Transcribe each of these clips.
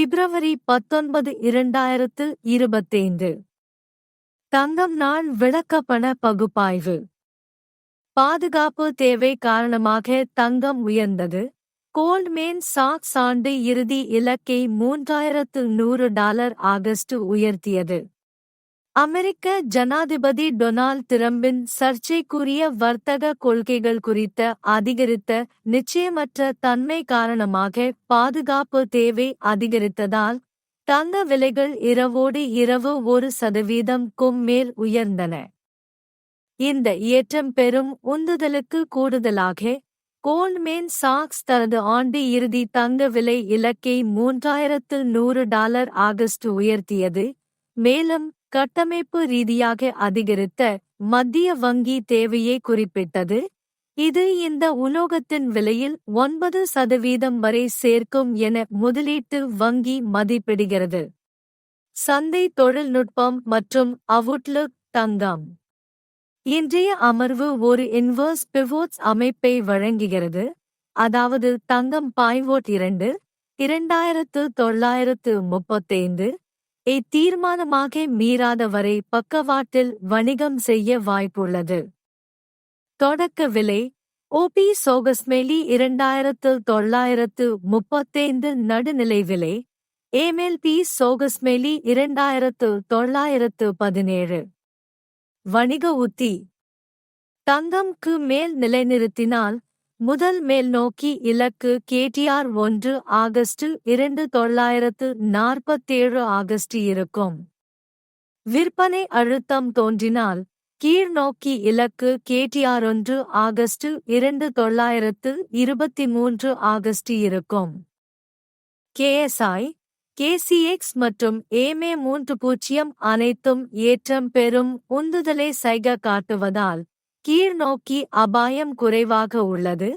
பிப்ரவரி பத்தொன்பது இரண்டாயிரத்து இருபத்தைந்து. தங்கம் நாள் விளக்கப்பண பகுப்பாய்வு. பாதுகாப்பு தேவை காரணமாக தங்கம் உயர்ந்தது. கோல்ட்மேன் சாக்ஸ் ஆண்டு இறுதி இலக்கை மூன்றாயிரத்து நூறு டாலர் ஆகஸ்ட் உயர்த்தியது. அமெரிக்க ஜனாதிபதி டொனால்ட் டிரம்பின் சர்ச்சைக்குரிய வர்த்தக கொள்கைகள் குறித்த அதிகரித்த நிச்சயமற்ற தன்மை காரணமாக பாதுகாப்பு தேவை அதிகரித்ததால் தங்க விலைகள் இரவோடு இரவு ஒரு சதவீதம் கும் மேல் உயர்ந்தன. இந்த ஏற்றம் பெரும் உந்துதலுக்கு கூடுதலாக கோல்ட்மேன் சாக்ஸ் தனது ஆண்டு இறுதி தங்க விலை இலக்கை மூன்றாயிரத்து நூறு டாலர் ஆகஸ்ட் உயர்த்தியது மேலும் கட்டமைப்பு ரீதியாக அதிகரித்த மத்திய வங்கி தேவையை குறிப்பிட்டது. இது இந்த உலோகத்தின் விலையில் ஒன்பது சதவீதம் வரை சேர்க்கும் என முதலீட்டு வங்கி மதிப்பிடுகிறது. சந்தை தொழில்நுட்பம் மற்றும் அவுட்லுக் தங்கம். இன்றைய அமர்வு ஒரு இன்வர்ஸ் பிவோட்ஸ் அமைப்பை வழங்குகிறது. அதாவது தங்கம் பாய்வோட் இரண்டு இரண்டாயிரத்து தொள்ளாயிரத்து முப்பத்தைந்து இத்தீர்மானமாக மீறாதவரை மீறாத வரை பக்கவாட்டில் வணிகம் செய்ய வாய்ப்புள்ளது. தொடக்க விலை ஓபி சோகஸ்மேலி இரண்டாயிரத்து தொள்ளாயிரத்து முப்பத்தைந்து நடுநிலை விலை ஏமெல்பி சோகஸ்மேலி இரண்டாயிரத்து தொள்ளாயிரத்து பதினேழு. வணிக உத்தி. தங்கம்க்கு மேல் நிலைநிறுத்தினால் முதல் மேல் நோக்கி இலக்கு கேடிஆர் ஒன்று ஆகஸ்ட் இரண்டு தொள்ளாயிரத்து நாற்பத்தேழு ஆகஸ்ட் இருக்கும். விற்பனை அழுத்தம் தோன்றினால் கீழ்நோக்கி இலக்கு கேடிஆர் ஒன்று ஆகஸ்ட் இரண்டு தொள்ளாயிரத்து இருபத்தி மூன்று ஆகஸ்ட் இருக்கும். கேஎஸ்ஐ கேசிஎக்ஸ் மற்றும் ஏமே மூன்று பூஜ்ஜியம் அனைத்தும் ஏற்றம் பெறும் உந்துதலை சைக காட்டுவதால் கீழ்நோக்கி அபாயம் குறைவாக உள்ளது.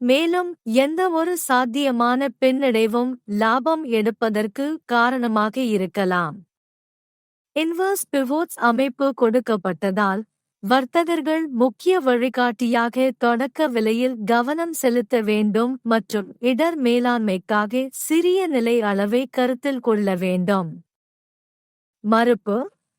மேலும் எந்தவொரு சாத்தியமான பின்னடைவும் லாபம் எடுப்பதற்கு காரணமாக இருக்கலாம். இன்வர்ஸ் பிவோட்ஸ் அமைப்பு கொடுக்கப்பட்டதால் வர்த்தகர்கள் முக்கிய வழிகாட்டியாக தொடக்க விலையில் கவனம் செலுத்த வேண்டும் மற்றும் இடர் மேலாண்மைக்காக சிறிய நிலை அளவை கருத்தில் கொள்ள வேண்டும். மறுப்பு